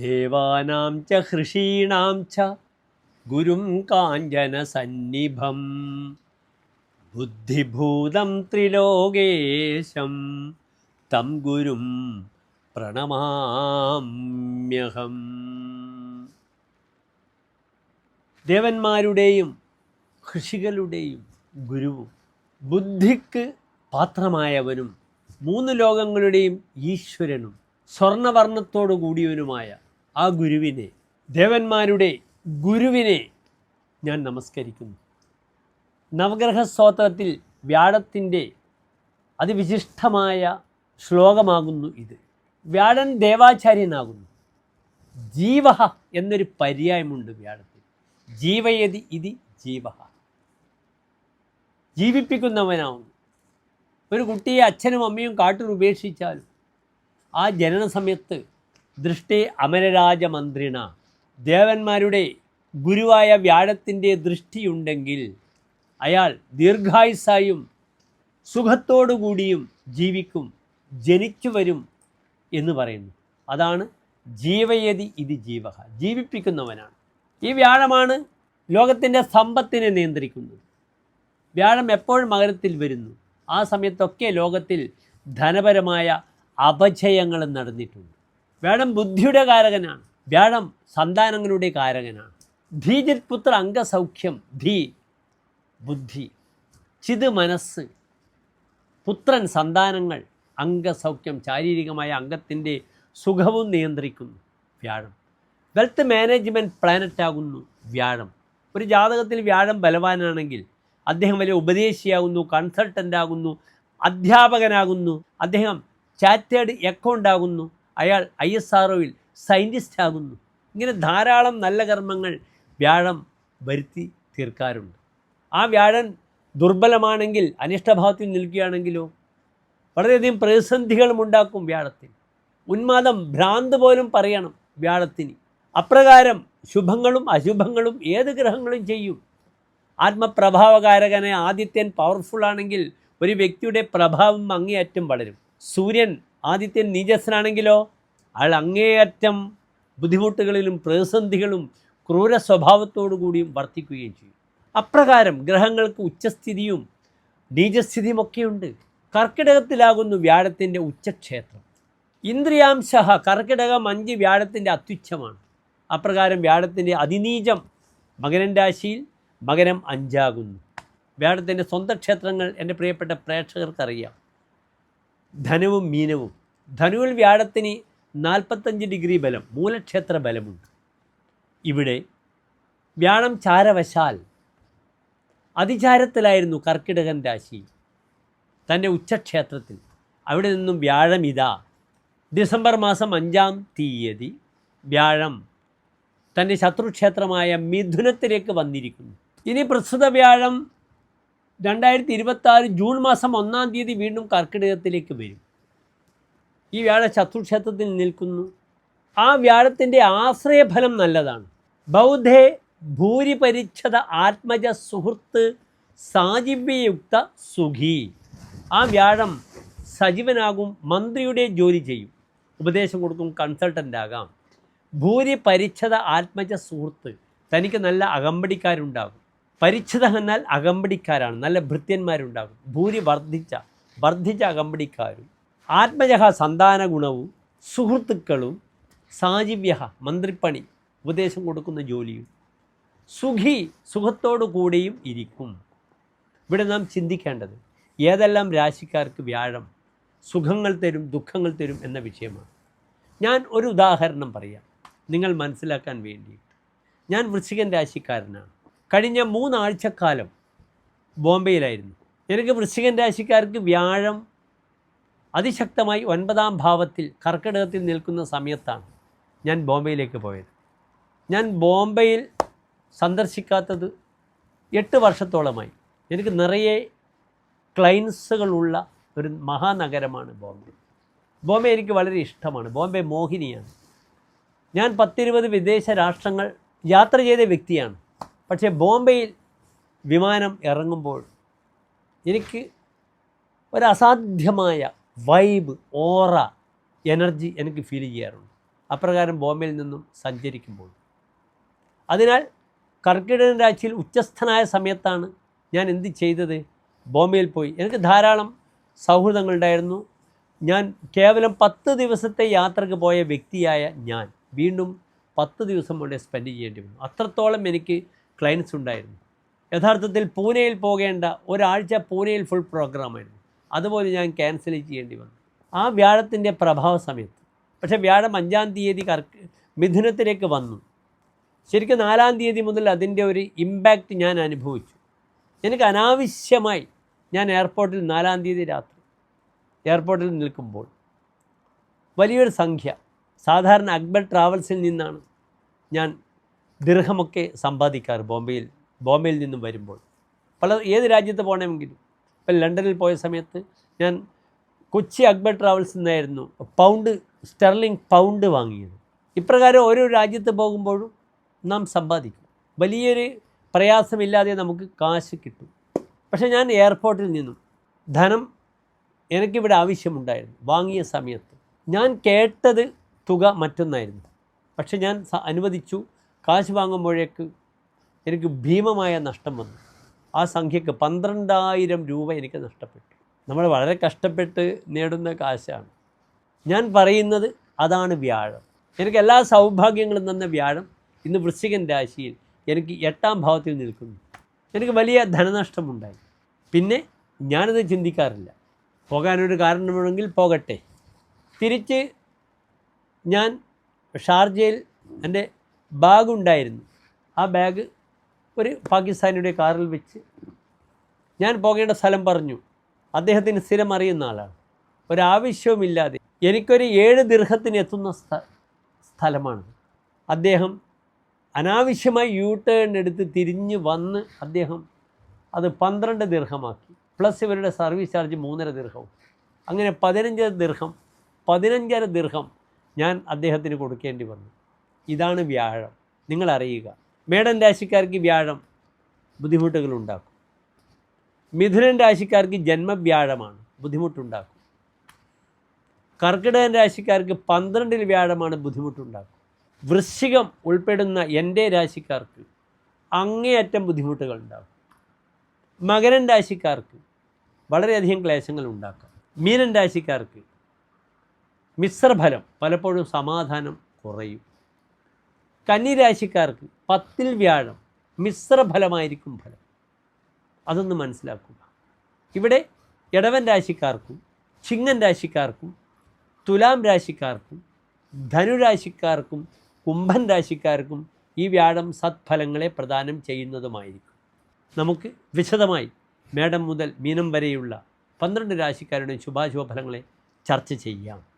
ദേവാനാം ച ഹൃഷീണാം ച ഗുരും കാഞ്ചന സന്നിഭം ബുദ്ധിഭൂതം ത്രിലോകേശം തം ഗുരും പ്രണമാമ്യഹം. ദേവന്മാരുടെയും ഋഷികളുടെയും ഗുരുവും ബുദ്ധിക്ക് പാത്രമായവനും മൂന്ന് ലോകങ്ങളുടെയും ഈശ്വരനും സ്വർണവർണത്തോടു കൂടിയവനുമായ ആ ഗുരുവിനെ ദേവന്മാരുടെ ഗുരുവിനെ ഞാൻ നമസ്കരിക്കുന്നു. നവഗ്രഹ സ്തോത്രത്തിൽ വ്യാഴത്തിന്റെ അതിവിശിഷ്ടമായ ശ്ലോകമാകുന്നു ഇത്. വ്യാഴൻ ദേവാചാര്യനാകുന്നു. ജീവ എന്നൊരു പര്യായമുണ്ട് വ്യാഴത്തിൽ. ജീവയതി ഇതി ജീവ ജീവിപ്പിക്കുന്നവനാവുന്നു. ഒരു കുട്ടിയെ അച്ഛനും അമ്മയും കാട്ടിൽ ഉപേക്ഷിച്ചാലും ആ ജനന സമയത്ത് ദൃഷ്ടി അമരരാജമന്ത്രിണ. ദേവന്മാരുടെ ഗുരുവായ വ്യാഴത്തിന്റെ ദൃഷ്ടിയുണ്ടെങ്കിൽ അയാൾ ദീർഘായുസായും സുഖത്തോടുകൂടിയും ജീവിക്കും ജനിച്ചു വരും എന്ന് പറയുന്നു. അതാണ് ജീവയതി ഇത് ജീവ ജീവിപ്പിക്കുന്നവനാണ്. ഈ വ്യാഴമാണ് ലോകത്തിന്റെ സമ്പത്തിനെ നിയന്ത്രിക്കുന്നത്. വ്യാഴം എപ്പോഴും മകരത്തിൽ വരുന്നു. ആ സമയത്തൊക്കെ ലോകത്തിൽ ധനപരമായ അപജയങ്ങൾ നടന്നിട്ടുണ്ട്. വ്യാഴം ബുദ്ധിയുടെ കാരകനാണ്. വ്യാഴം സന്താനങ്ങളുടെ കാരകനാണ്. ധീജിത് പുത്ര അംഗസൗഖ്യം ധീ ബുദ്ധി. ചിത് മനസ്സ്. പുത്രൻ സന്താനങ്ങൾ അംഗസൗഖ്യം ശാരീരികമായ അംഗത്തിന്റെ സുഖവും നിയന്ത്രിക്കുന്നു. വ്യാഴം. വെൽത്ത് മാനേജ്മെന്റ് പ്ലാനറ്റ് ആകുന്നു വ്യാഴം. ഒരു ജാതകത്തിൽ വ്യാഴം ബലവാനാണെങ്കിൽ അദ്ദേഹം വലിയ ഉപദേശിയാകുന്നു കൺസൾട്ടന്റ് ആകുന്നു അധ്യാപകനാകുന്നു. അദ്ദേഹം ചാറ്റേഡ് അക്കൗണ്ട് ആകുന്നു അയാൾ ഐ എസ് ആർ സയന്റിസ്റ്റ് ഇങ്ങനെ ധാരാളം നല്ല കർമ്മങ്ങൾ വ്യാഴം വരുത്തി തീർക്കാറുണ്ട്. ആ വ്യാഴൻ ദുർബലമാണെങ്കിൽ അനിഷ്ടഭാവത്തിൽ നിൽക്കുകയാണെങ്കിലോ? വളരെയധികം പ്രതിസന്ധികളും ഉണ്ടാക്കും വ്യാഴത്തിന്. ഉന്മാദം ഭ്രാന്ത് പോലും പറയണം വ്യാഴത്തിന്. അപ്രകാരം ശുഭങ്ങളും അശുഭങ്ങളും ഏത് ഗ്രഹങ്ങളും ചെയ്യും. ആത്മപ്രഭാവകാരകനെ ആദിത്യൻ പവർഫുൾ ആണെങ്കിൽ ഒരു വ്യക്തിയുടെ പ്രഭാവം അങ്ങേയറ്റം വളരും. സൂര്യൻ ആദിത്യൻ നീചസ്സനാണെങ്കിലോ അയാൾ അങ്ങേയറ്റം ബുദ്ധിമുട്ടുകളിലും പ്രതിസന്ധികളും ക്രൂര സ്വഭാവത്തോടു കൂടിയും വർത്തിക്കുകയും ചെയ്യും. അപ്രകാരം ഗ്രഹങ്ങൾക്ക് ഉച്ചസ്ഥിതിയും നീചസ്ഥിതിയുമൊക്കെയുണ്ട്. കർക്കിടകത്തിലാകുന്നു വ്യാഴത്തിന്റെ ഉച്ചക്ഷേത്രം. ഇന്ദ്രിയാംശ കർക്കിടകം അഞ്ച് വ്യാഴത്തിന്റെ അത്യുച്ഛമാണ്. അപ്രകാരം വ്യാഴത്തിന്റെ അതിനീചം മകരൻ രാശിയിൽ മകരം അഞ്ചാകുന്നു. വ്യാഴത്തിന്റെ സ്വന്തം ക്ഷേത്രങ്ങൾ എന്റെ പ്രിയപ്പെട്ട പ്രേക്ഷകർക്കറിയാം. ധനുവും മീനവും. ധനുവിൽ വ്യാഴത്തിന് നാൽപ്പത്തഞ്ച് ഡിഗ്രി ബലം മൂലക്ഷേത്ര ബലമുണ്ട്. ഇവിടെ വ്യാഴം ചാരവശാൽ അതിചാരത്തിലായിരുന്നു കർക്കിടകൻ രാശി തന്റെ ഉച്ചക്ഷേത്രത്തിൽ. അവിടെ നിന്നും വ്യാഴം ഇതാ. ഡിസംബർ മാസം അഞ്ചാം തീയതി വ്യാഴം തന്റെ ശത്രുക്ഷേത്രമായ മിഥുനത്തിലേക്ക് വന്നിരിക്കുന്നു. ഇനി പ്രസ്തുത വ്യാഴം രണ്ടായിരത്തി ഇരുപത്തി ജൂൺ മാസം ഒന്നാം തീയതി വീണ്ടും കർക്കിടകത്തിലേക്ക് വരും. ഈ വ്യാഴ ശത്രുക്ഷേത്രത്തിൽ നിൽക്കുന്നു. ആ വ്യാഴത്തിന്റെ ആശ്രയഫലം നല്ലതാണ്. ബൗദ്ധേ ഭൂരിപരിച്ഛത ആത്മജ സുഹൃത്ത് സാജീവ്യയുക്ത സുഖി. ആ വ്യാഴം സജീവനാകും മന്ത്രിയുടെ ജോലി ചെയ്യും. ഉപദേശം കൊടുക്കും കൺസൾട്ടന്റ് ആകാം. ഭൂരിപരിച്ഛത ആത്മജ സുഹൃത്ത് തനിക്ക് നല്ല അകമ്പടിക്കാരുണ്ടാകും. പരിച്ഛത എന്നാൽ അകമ്പടിക്കാരാണ്. നല്ല ഭൃത്യന്മാരുണ്ടാകും. ഭൂരി വർദ്ധിച്ച വർദ്ധിച്ച അകമ്പടിക്കാരും. ആത്മജഹ സന്താന ഗുണവും സുഹൃത്തുക്കളും സാജീവ്യ മന്ത്രിപ്പണി ഉപദേശം കൊടുക്കുന്ന ജോലിയും സുഖി സുഖത്തോടു കൂടിയും ഇരിക്കും. ഇവിടെ നാം ചിന്തിക്കേണ്ടത് ഏതെല്ലാം രാശിക്കാർക്ക് വ്യാഴം സുഖങ്ങൾ തരും ദുഃഖങ്ങൾ തരും എന്ന വിഷയമാണ്. ഞാൻ ഒരു ഉദാഹരണം പറയാം. നിങ്ങൾ മനസ്സിലാക്കാൻ വേണ്ടി ഞാൻ വൃശ്ചികൻ രാശിക്കാരനാണ്. കഴിഞ്ഞ മൂന്നാഴ്ചക്കാലം ബോംബെയിലായിരുന്നു. എനിക്ക് വൃശ്ചികൻ രാശിക്കാർക്ക് വ്യാഴം അതിശക്തമായി ഒൻപതാം ഭാവത്തിൽ കർക്കിടകത്തിൽ നിൽക്കുന്ന സമയത്താണ് ഞാൻ ബോംബെയിലേക്ക് പോയത്. ഞാൻ ബോംബെയിൽ സന്ദർശിക്കാത്തത് എട്ട് വർഷത്തോളമായി. എനിക്ക് നിറയെ ക്ലൈൻസുകളുള്ള ഒരു മഹാനഗരമാണ് ബോംബെ. ബോംബെ എനിക്ക് വളരെ ഇഷ്ടമാണ്. ബോംബെ മോഹിനിയാണ്. ഞാൻ പത്തിരുപത് വിദേശ രാഷ്ട്രങ്ങൾ യാത്ര ചെയ്ത വ്യക്തിയാണ്. പക്ഷേ ബോംബെയിൽ വിമാനം ഇറങ്ങുമ്പോൾ എനിക്ക് ഒരു അസാധ്യമായ വൈബ് ഓറ എനർജി എനിക്ക് ഫീൽ ചെയ്യാറുണ്ട്. അപ്രകാരം ബോംബെയിൽ നിന്നും സഞ്ചരിക്കുമ്പോൾ. അതിനാൽ കർക്കിടക രാശിയിൽ ഉച്ചസ്ഥനായ സമയത്താണ് ഞാൻ എന്ത് ചെയ്തത്? ബോംബെയിൽ പോയി. എനിക്ക് ധാരാളം സൗഹൃദങ്ങളുണ്ടായിരുന്നു ഞാൻ കേവലം പത്ത് ദിവസത്തെ യാത്രയ്ക്ക് പോയ വ്യക്തിയായ ഞാൻ വീണ്ടും പത്ത് ദിവസം കൊണ്ട് സ്പെൻഡ് ചെയ്യേണ്ടി വന്നു. അത്രത്തോളം എനിക്ക് ക്ലയൻസ് ഉണ്ടായിരുന്നു. യഥാർത്ഥത്തിൽ പൂനെയിൽ പോകേണ്ട ഒരാഴ്ച പൂനെയിൽ ഫുൾ പ്രോഗ്രാമായിരുന്നു അതുപോലെ ഞാൻ ക്യാൻസൽ ചെയ്യേണ്ടി വന്നു. ആ വ്യാഴത്തിന്റെ പ്രഭാവ സമയത്ത്. പക്ഷേ വ്യാഴം അഞ്ചാം തീയതി കർക്ക് മിഥുനത്തിലേക്ക് വന്നു. ശരിക്കും നാലാം തീയതി മുതൽ അതിന്റെ ഒരു ഇമ്പാക്റ്റ് ഞാൻ അനുഭവിച്ചു. എനിക്ക് അനാവശ്യമായി ഞാൻ എയർപോർട്ടിൽ നാലാം തീയതി രാത്രി എയർപോർട്ടിൽ നിൽക്കുമ്പോൾ വലിയൊരു സംഖ്യ. സാധാരണ അക്ബർ ട്രാവൽസിൽ നിന്നാണ് ഞാൻ ദീർഘമൊക്കെ സമ്പാദിക്കാറ് ബോംബെയിൽ ബോംബെയിൽ നിന്നും വരുമ്പോൾ. പല ഏത് രാജ്യത്ത് പോകണമെങ്കിലും. ഇപ്പം ലണ്ടനിൽ പോയ സമയത്ത് ഞാൻ കൊച്ചി അക്ബർ ട്രാവൽസ് നിന്നായിരുന്നു പൗണ്ട് സ്റ്റെർലിംഗ് പൗണ്ട് വാങ്ങിയത്. ഇപ്രകാരം ഓരോ രാജ്യത്ത് പോകുമ്പോഴും നാം സമ്പാദിക്കും. വലിയൊരു പ്രയാസമില്ലാതെ നമുക്ക് കാശ് കിട്ടും. പക്ഷേ ഞാൻ എയർപോർട്ടിൽ നിന്നും ധനം എനിക്കിവിടെ ആവശ്യമുണ്ടായിരുന്നു വാങ്ങിയ സമയത്ത്. ഞാൻ കേട്ടത് തുക മറ്റൊന്നായിരുന്നു. പക്ഷെ ഞാൻ അനുവദിച്ചു കാശ് വാങ്ങുമ്പോഴേക്ക് എനിക്ക് ഭീമമായ നഷ്ടം വന്നു. ആ സംഖ്യക്ക് പന്ത്രണ്ടായിരം രൂപ എനിക്ക് നഷ്ടപ്പെട്ടു. നമ്മൾ വളരെ കഷ്ടപ്പെട്ട് നേടുന്ന കാശാണ്. ഞാൻ പറയുന്നത് അതാണ് വ്യാഴം. എനിക്ക് എല്ലാ സൗഭാഗ്യങ്ങളും തന്ന വ്യാഴം ഇന്ന് വൃശ്ചികൻ രാശിയിൽ എനിക്ക് എട്ടാം ഭാവത്തിൽ നിൽക്കുന്നു. എനിക്ക് വലിയ ധനനഷ്ടമുണ്ടായി. പിന്നെ ഞാനത് ചിന്തിക്കാറില്ല. പോകാനൊരു കാരണമുണ്ടെങ്കിൽ പോകട്ടെ. തിരിച്ച് ഞാൻ ഷാർജയിൽ എന്റെ ബാഗ് ഉണ്ടായിരുന്നു ആ ബാഗ് ഒരു പാകിസ്ഥാനിയുടെ കാറിൽ വെച്ച് ഞാൻ പോകേണ്ട സ്ഥലം പറഞ്ഞു. അദ്ദേഹത്തിന് സ്ഥിരം അറിയുന്ന ആളാണ്. ഒരാവശ്യവുമില്ലാതെ എനിക്കൊരു ഏഴ് ദീർഘത്തിന് എത്തുന്ന സ്ഥ സ്ഥലമാണ്. അദ്ദേഹം അനാവശ്യമായി യൂ ടേൺ എടുത്ത് തിരിഞ്ഞ് വന്ന് അദ്ദേഹം അത് പന്ത്രണ്ട് ദീർഘമാക്കി. പ്ലസ് ഇവരുടെ സർവീസ് ചാർജ് മൂന്നര ദീർഘവും. അങ്ങനെ പതിനഞ്ചര ദീർഘം പതിനഞ്ചര ദീർഘം ഞാൻ അദ്ദേഹത്തിന് കൊടുക്കേണ്ടി വന്നു. ഇതാണ് വ്യാഴം. നിങ്ങൾ അറിയുക മേടൻ രാശിക്കാർക്ക് വ്യാഴം ബുദ്ധിമുട്ടുകൾ ഉണ്ടാക്കും മിഥുനൻ രാശിക്കാർക്ക് ജന്മവ്യാഴമാണ് ബുദ്ധിമുട്ടുണ്ടാക്കും. കർക്കിടകൻ രാശിക്കാർക്ക് പന്ത്രണ്ടിൽ വ്യാഴമാണ് ബുദ്ധിമുട്ടുണ്ടാക്കും. വൃശ്ചികം ഉൾപ്പെടുന്ന എന്റെ രാശിക്കാർക്ക് അങ്ങേയറ്റം ബുദ്ധിമുട്ടുകൾ ഉണ്ടാകും മകരൻ രാശിക്കാർക്ക് വളരെയധികം ക്ലേശങ്ങൾ ഉണ്ടാക്കാം മീനൻ രാശിക്കാർക്ക് മിശ്രഫലം പലപ്പോഴും സമാധാനം കുറയും. കന്നിരാശിക്കാർക്ക് പത്തിൽ വ്യാഴം മിശ്രഫലമായിരിക്കും ഫലം. അതൊന്ന് മനസ്സിലാക്കുക. ഇവിടെ ഇടവൻ രാശിക്കാർക്കും ചിങ്ങൻ രാശിക്കാർക്കും തുലാം രാശിക്കാർക്കും ധനുരാശിക്കാർക്കും കുംഭൻ രാശിക്കാർക്കും ഈ വ്യാഴം സത്ഫലങ്ങളെ പ്രദാനം ചെയ്യുന്നതുമായിരിക്കും. നമുക്ക് വിശദമായി മേടം മുതൽ മീനം വരെയുള്ള പന്ത്രണ്ട് രാശിക്കാരുടെ ശുഭാശുഭ ഫലങ്ങളെ ചർച്ച ചെയ്യാം.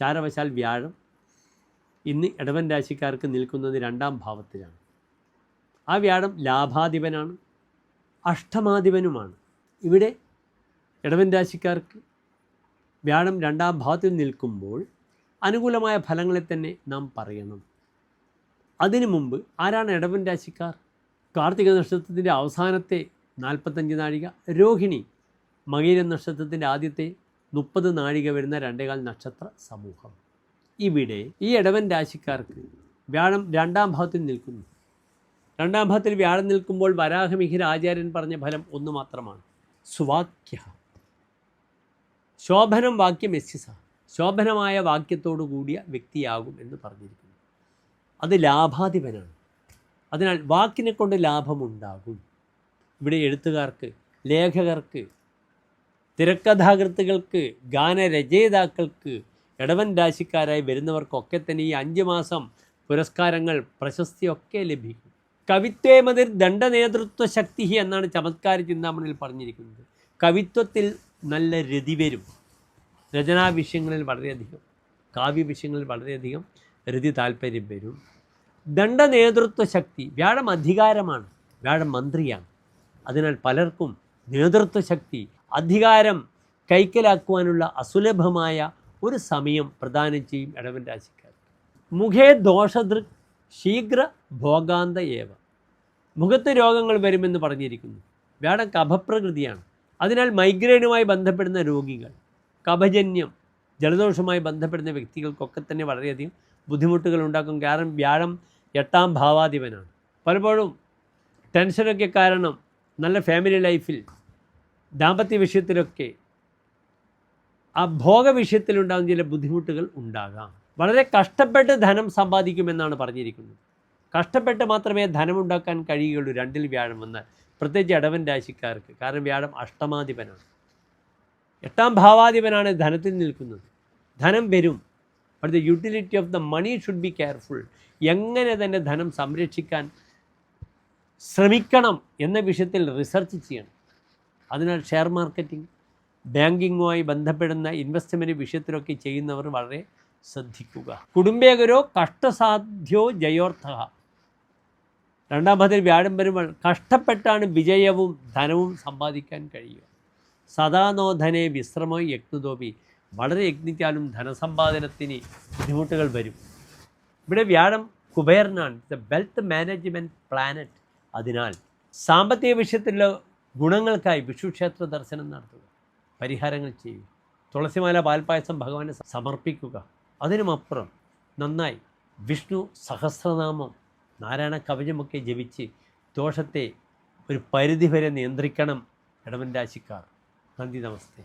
ചാരവശാൽ വ്യാഴം. ഇന്ന് ഇടവൻ രാശിക്കാർക്ക് നിൽക്കുന്നത് രണ്ടാം ഭാവത്തിലാണ്. ആ വ്യാഴം ലാഭാധിപനാണ് അഷ്ടമാധിപനുമാണ്. ഇവിടെ ഇടവൻ രാശിക്കാർക്ക് വ്യാഴം രണ്ടാം ഭാവത്തിൽ നിൽക്കുമ്പോൾ അനുകൂലമായ ഫലങ്ങളെ തന്നെ നാം പറയണം. അതിനു മുമ്പ് ആരാണ് ഇടവൻ രാശിക്കാർ? കാർത്തിക നക്ഷത്രത്തിന്റെ അവസാനത്തെ നാൽപ്പത്തഞ്ച് നാഴിക രോഹിണി മകീര നക്ഷത്രത്തിന്റെ ആദ്യത്തെ മുപ്പത് നാഴിക വരുന്ന രണ്ടേകാൽ നക്ഷത്ര സമൂഹം. ഇവിടെ ഈ ഇടവൻ രാശിക്കാർക്ക് വ്യാഴം രണ്ടാം ഭാവത്തിൽ നിൽക്കുന്നു. രണ്ടാം ഭാവത്തിൽ വ്യാഴം നിൽക്കുമ്പോൾ വരാഹമിഹിര ആചാര്യൻ പറഞ്ഞ ഫലം ഒന്ന് മാത്രമാണ്. സുവാക്യ. ശോഭനം വാക്യം എസ്സിസ ശോഭനമായ വാക്യത്തോടു കൂടിയ വ്യക്തിയാകും എന്ന് പറഞ്ഞിരിക്കുന്നു. അത് ലാഭാധിപനാണ്. അതിനാൽ വാക്കിനെ കൊണ്ട് ലാഭമുണ്ടാകും. ഇവിടെ എഴുത്തുകാർക്ക് ലേഖകർക്ക് തിരക്കഥാകൃത്തുകൾക്ക് ഗാനരചയിതാക്കൾക്ക് ഇടവൻ രാശിക്കാരായി വരുന്നവർക്കൊക്കെ തന്നെ ഈ അഞ്ച് മാസം പുരസ്കാരങ്ങൾ പ്രശസ്തിയൊക്കെ ലഭിക്കും. കവിത്വേമതിർ ദണ്ഡനേതൃത്വ ശക്തി എന്നാണ് ചമത്കാര ചിന്താമണിയിൽ പറഞ്ഞിരിക്കുന്നത്. കവിത്വത്തിൽ നല്ല രതി വരും. രചനാ വിഷയങ്ങളിൽ വളരെയധികം കാവ്യ വിഷയങ്ങളിൽ വളരെയധികം രതി താല്പര്യം വരും. ദണ്ഡ നേതൃത്വ ശക്തി വ്യാഴം അധികാരമാണ് വ്യാഴം മന്ത്രിയാണ്. അതിനാൽ പലർക്കും നേതൃത്വ ശക്തി അധികാരം കൈക്കലാക്കുവാനുള്ള അസുലഭമായ ഒരു സമയം പ്രദാനം ചെയ്യും ഇടവൻ രാശിക്കാർ. മുഖേ ദോഷദൃക് ശീഘ്ര ഭോഗാന്ത ഏവ. മുഖത്ത് രോഗങ്ങൾ വരുമെന്ന് പറഞ്ഞിരിക്കുന്നു. വ്യാഴം കഭപ്രകൃതിയാണ് അതിനാൽ മൈഗ്രെയിനുമായി ബന്ധപ്പെടുന്ന രോഗികൾ കഭജന്യം ജലദോഷവുമായി ബന്ധപ്പെടുന്ന വ്യക്തികൾക്കൊക്കെ തന്നെ വളരെയധികം ബുദ്ധിമുട്ടുകൾ ഉണ്ടാക്കും. കാരണം വ്യാഴം എട്ടാം ഭാവാധിപനാണ്. പലപ്പോഴും ടെൻഷനൊക്കെ കാരണം നല്ല ഫാമിലി ലൈഫിൽ ദാമ്പത്യ വിഷയത്തിലൊക്കെ ആ ഭോഗ വിഷയത്തിലുണ്ടാകുന്ന ചില ബുദ്ധിമുട്ടുകൾ ഉണ്ടാകാം. വളരെ കഷ്ടപ്പെട്ട് ധനം സമ്പാദിക്കുമെന്നാണ് പറഞ്ഞിരിക്കുന്നത്. കഷ്ടപ്പെട്ട് മാത്രമേ ധനം ഉണ്ടാക്കാൻ കഴിയുകയുള്ളൂ. രണ്ടിൽ വ്യാഴം വന്നാൽ പ്രത്യേകിച്ച് ഇടവൻ രാശിക്കാർക്ക്. കാരണം വ്യാഴം അഷ്ടമാധിപനാണ്. എട്ടാം ഭാവാധിപനാണ് ധനത്തിൽ നിൽക്കുന്നത്. ധനം വരും. But the utility of the money should be careful എങ്ങനെ തന്നെ ധനം സംരക്ഷിക്കാൻ ശ്രമിക്കണം എന്ന വിഷയത്തിൽ റിസർച്ച് ചെയ്യണം. അതിനാൽ ഷെയർ മാർക്കറ്റിംഗ് ബാങ്കിങ്ങുമായി ബന്ധപ്പെടുന്ന ഇൻവെസ്റ്റ്മെന്റ് വിഷയത്തിലൊക്കെ ചെയ്യുന്നവർ വളരെ ശ്രദ്ധിക്കുക. കുടുംബേകരോ കഷ്ടസാധ്യോ ജയോർത്ഥ രണ്ടാമതിൽ വ്യാഴം വരുമ്പോൾ കഷ്ടപ്പെട്ടാണ് വിജയവും ധനവും സമ്പാദിക്കാൻ കഴിയുക. സദാനോധനെ വിശ്രമോ യജ്ഞതോപി. വളരെ യജ്ഞിച്ചാലും ധനസമ്പാദനത്തിന് ബുദ്ധിമുട്ടുകൾ വരും. ഇവിടെ വ്യാഴം കുബേരനാണ്. ദ വെൽത്ത് മാനേജ്മെന്റ് പ്ലാനറ്റ് അതിനാൽ സാമ്പത്തിക വിഷയത്തിലുള്ള ഗുണങ്ങൾക്കായി വിഷുക്ഷേത്ര ദർശനം നടത്തുക പരിഹാരങ്ങൾ ചെയ്യുക തുളസിമാല പാൽപ്പായസം ഭഗവാനെ സമർപ്പിക്കുക. അതിനുമപ്പുറം നന്നായി വിഷ്ണു സഹസ്രനാമം നാരായണ കവചമൊക്കെ ജപിച്ച് ദോഷത്തെ ഒരു പരിധിവരെ നിയന്ത്രിക്കണം ഇടവൻ രാശിക്കാർ. നന്ദി നമസ്തേ.